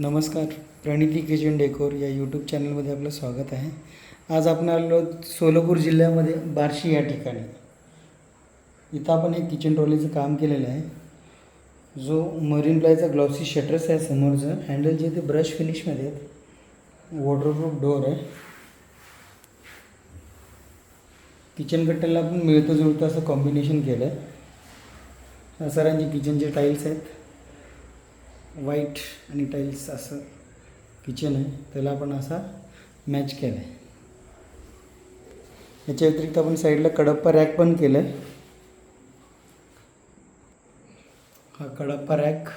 नमस्कार Praniti kitchen decor या YouTube चॅनलमध्ये आपलं स्वागत आहे. आज आपण आलो सोलापूर जिल्ह्यामध्ये बार्शी या ठिकाणी. इथं आपण एक किचन ट्रॉलीचं काम केलेलं आहे. जो मरीन प्लायचा ग्लॉसी शटर्स आहे समोरचं. हँडल जे ते ब्रश फिनिशमध्ये आहेत. वॉटरप्रूफ डोअर आहे. किचन कट्ट्याला आपण मिळतं जुळतं असं कॉम्बिनेशन केलं आहे सरांचे किचनचे टाईल्स आहेत. व्हाईट आणि टाईल्स असं किचन आहे. त्याला आपण असा मॅच केला आहे याच्या व्यतिरिक्त आपण साईडला कडप्पा रॅक पण केलं आहे हा कडप्पा रॅक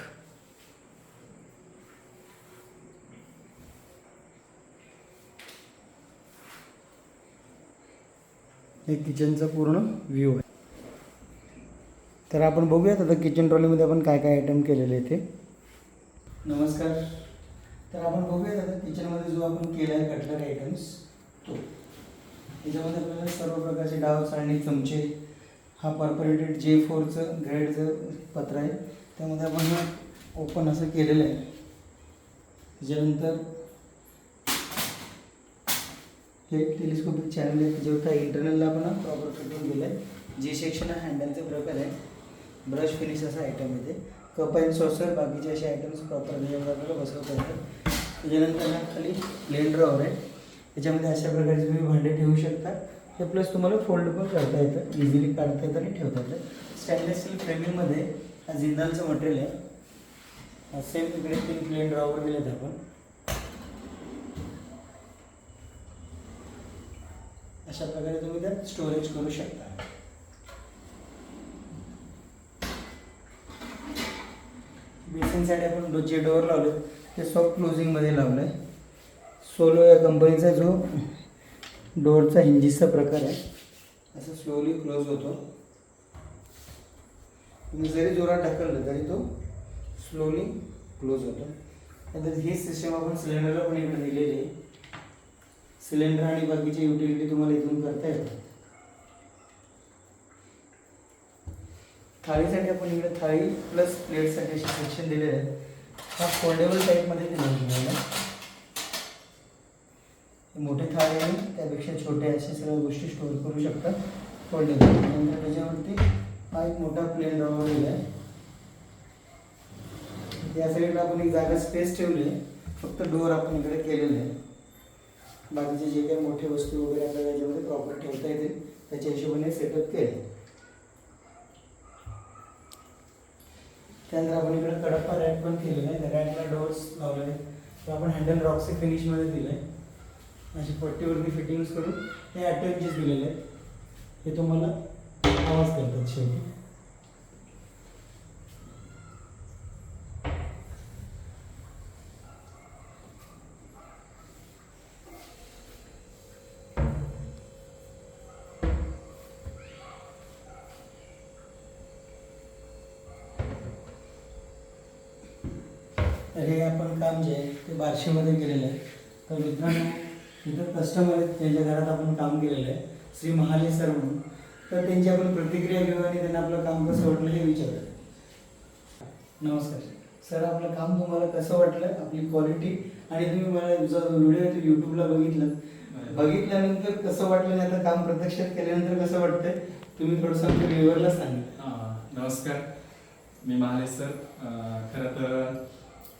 हे किचनचा पूर्ण व्ह्यू आहे. तर आपण बघूयात आता किचन ट्रॉलीमध्ये आपण काय काय आयटम केलेले आहे ते नमस्कार. तर आपण बघूयात आता किचनमध्ये जो आपण केला आहे कटलर आयटम्स तो. त्याच्यामध्ये आपल्याला सर्व प्रकारचे डाव चाळणी चमचे. हा पर्परेटेड जे फोरचं ग्रेडचं पत्र आहे. त्यामध्ये आपण ओपन असं केलेलं आहे. त्याच्यानंतर हे टेलिस्कोपिक चॅनल आहे. त्याच्यावर काय इंटरनलला आपण प्रॉपर फिटिंग केलं आहे जे सेक्शन हा हँडलचा प्रकार आहे. ब्रश फिनिश असा आयटम येते कप अँड सॉसर बाकीचे असे आयटम्स म्हणजे प्रॉपर आपल्याला बसवता येतात त्याच्यानंतर ना खाली प्लेन ड्रॉवर आहे. त्याच्यामध्ये अशा प्रकारचे तुम्ही भांडे ठेवू शकता. हे प्लस तुम्हाला फोल्ड पण करता येतं. इझिली काढता येतं आणि ठेवता येतं. स्टेनलेस स्टील फ्रेमिंगमध्ये हा जिंदालचं मटेरियल आहे. सेम इकडे तीन प्लेन ड्रॉवर दिलेत आपण. अशा प्रकारे तुम्ही त्यात स्टोरेज करू शकता. बेसिनसाठी आपण जे डोअर लावले ते सॉफ्ट क्लोजिंगमध्ये लावलं आहे सोलो या कंपनीचा जो डोअरचा हिंजिसचा प्रकार आहे असं स्लोली क्लोज होतो. तुम्ही जरी जोरात ढकललं तरी तो स्लोली क्लोज होतो. नंतर ही सिस्टम आपण सिलेंडरला पण इकडे दिलेली आहे. सिलेंडर आणि बाकीची युटिलिटी तुम्हाला इथून करता येतं. थाळीसाठी आपण इकडे थाळी प्लस प्लेटसाठी असे सेक्शन दिलेले आहेत. हा फोल्डेबल टाईपमध्ये दिलेला आहे मोठे थाळी आणि त्यापेक्षा छोटे असे सगळ्या गोष्टी स्टोअर करू शकता फोल्डेबल नंतर त्याच्यावरती हा एक मोठा प्लेन ड्रॉवर आहे. या एक जागा स्पेस आहे. डोअर आपण इकडे केलेलं आहे. बाकीचे जे काही मोठे वस्तू वगैरे आपल्याला प्रॉपर ठेवता येतील, त्याच्या हिशोबाने सेटअप त्यानंतर आपण इकडे कडप्पा रॅक पण केलेलं आहे त्या रॅकला डोअर्स लावलेले आहेत. आपण हँडल रॉक्सी फिनिशमध्ये दिलं आहे अशी पट्टीवरती फिटिंग्स करून हे अटॅचेस दिलेले आहेत. हे तुम्हाला आवाज करतात शेवटी. तर हे आपण काम जे आहे ते बार्शीमध्ये केलेलं आहे. तर मित्रांनो इथं कस्टमर आहेत त्यांच्या घरात आपण काम केलेलं आहे श्री महाले सर म्हणून. तर त्यांची आपण प्रतिक्रिया घेऊ आणि त्यांना आपलं काम कसं वाटलं हे विचारूया. नमस्कार. सर आपलं काम तुम्हाला कसं वाटलं? आपली क्वालिटी आणि तुम्ही मला जो व्हिडिओ तो यूट्यूबला बघितलं. बघितल्यानंतर कसं वाटलं नाही आता काम प्रत्यक्षात केल्यानंतर कसं वाटतंय? तुम्ही थोडंसं आमच्या व्ह्युअरला सांगा. नमस्कार. मी महाले सर खरं तर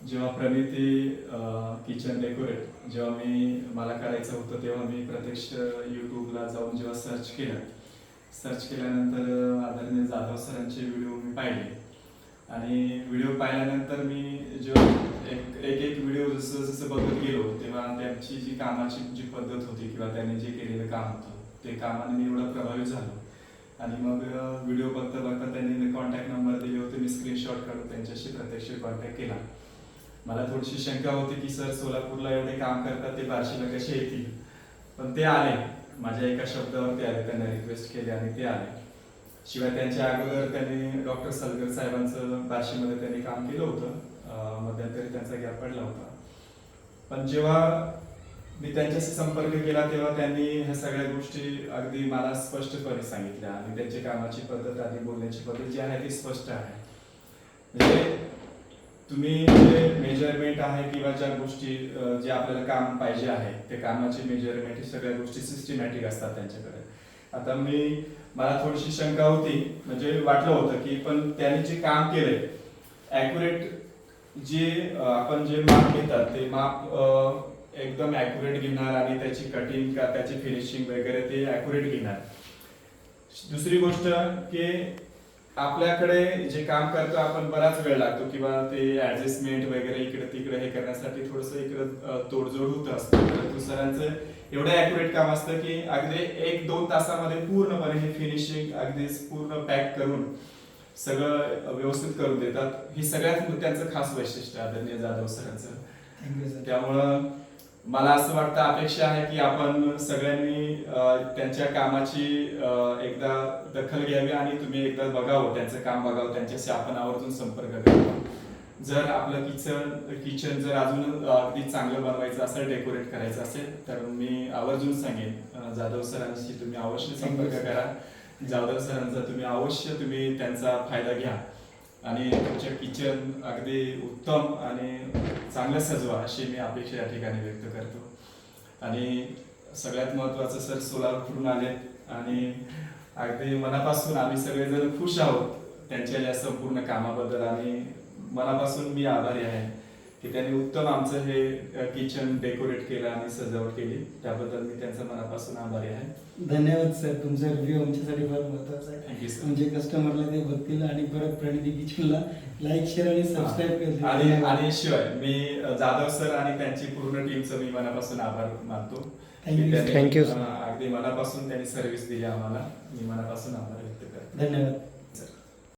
जेव्हा प्रणिती किचन डेकोरेट जेव्हा मी मला करायचं होतं तेव्हा मी प्रत्यक्ष यूट्यूबला जाऊन जेव्हा सर्च केलं. सर्च केल्यानंतर आदरणीय जाधव सरांचे व्हिडिओ मी पाहिले. आणि व्हिडिओ पाहिल्यानंतर मी जेव्हा एक एक एक व्हिडिओ जसं जसं बघत गेलो तेव्हा त्यांची जी कामाची जी पद्धत होती किंवा त्यांनी जे केलेलं काम होतं ते कामाने मी एवढं प्रभावित झालो. आणि मग व्हिडिओ बघता बघता त्यांनी कॉन्टॅक्ट नंबर दिले होते मी स्क्रीनशॉट काढून त्यांच्याशी प्रत्यक्ष कॉन्टॅक्ट केला. मला थोडीशी शंका होती की सर सोलापूरला एवढे काम करतात ते बार्शीला कसे येतील? पण ते आले. माझ्या एका शब्दावर ते आले त्यांना रिक्वेस्ट केली आणि ते आले. शिवाय त्यांच्या अगोदर त्यांनी डॉक्टर सलगर साहेबांचं बार्शीमध्ये त्यांनी काम केलं होतं. मध्यंतरी त्यांचा गॅप पडला होता. पण जेव्हा मी त्यांच्याशी संपर्क केला तेव्हा त्यांनी ह्या सगळ्या गोष्टी अगदी मला स्पष्टपणे सांगितल्या. आणि त्यांची कामाची पद्धत आणि बोलण्याची पद्धत जी आहे ती स्पष्ट आहे. म्हणजे तुम्ही जे मेजरमेंट आहे किंवा ज्या गोष्टी जे आपल्याला काम पाहिजे आहे ते कामाचे मेजरमेंट हे सगळ्या गोष्टी सिस्टमॅटिक असतात त्यांच्याकडे. आता मी मला थोडीशी शंका होती म्हणजे वाटलं होतं की पण त्यांनी जे काम केलंय ॲक्युरेट जे आपण जे माप घेतात ते माप एकदम ॲक्युरेट घेणार आणि त्याची कटिंग का त्याची फिनिशिंग वगैरे ते ॲक्युरेट घेणार. दुसरी गोष्ट की आपल्याकडे जे काम करतो आपण बराच वेळ लागतो किंवा ते ऍडजस्टमेंट वगैरे इकडे तिकडे हे करण्यासाठी थोडस इकडे तोडजोड होत असतं. परंतु सरांचं एवढं ॲक्युरेट काम असतं की अगदी एक दोन तासामध्ये पूर्णपणे हे फिनिशिंग अगदी पूर्ण पॅक करून सगळं व्यवस्थित करून देतात. ही सगळ्यात त्यांचं खास वैशिष्ट्य आदरणीय जाधव सरांचं. त्यामुळं मला असं वाटतं अपेक्षा आहे की आपण सगळ्यांनी त्यांच्या कामाची एकदा दखल घ्यावी आणि तुम्ही एकदा बघावं त्यांचं काम बघावं त्यांच्याशी आपण आवर्जून संपर्क करावा. जर आपलं किचन किचन जर अजून अगदी चांगलं बनवायचं असेल डेकोरेट करायचं असेल तर मी आवर्जून सांगेन जाधव सरांशी तुम्ही अवश्य संपर्क करा. जाधव सरांचा तुम्ही अवश्य तुम्ही त्यांचा फायदा घ्या. आणि तुमच्या किचन अगदी उत्तम आणि चांगलं सजवा अशी मी अपेक्षा या ठिकाणी व्यक्त करतो. आणि सगळ्यात महत्त्वाचं सर सोलार सोलापूरहून आले आणि अगदी मनापासून आम्ही सगळेजण खुश आहोत त्यांच्या या संपूर्ण कामाबद्दल. आणि मनापासून मी आभारी आहे. की त्यांनी उत्तम आमचं हे किचन डेकोरेट केलं आणि सजावट केली. त्याबद्दल मी त्यांचा मनापासून आभारी आहे. धन्यवाद सर. तुमचा रिव्ह्यू आमच्यासाठी फार महत्त्वाचा आहे. थँक्यू सर म्हणजे कस्टमरला ते बघतील आणि परत प्रणिती किचनला लाईक शेअर आणि सबस्क्राईब करतील आणि आणि शिवाय मी जाधव सर आणि त्यांची पूर्ण टीमचं मी मनापासून आभार मानतो. अ, अगदी मनापासून त्यांनी सर्व्हिस दिली आम्हाला. मी मनापासून आभार व्यक्त करतो. धन्यवाद.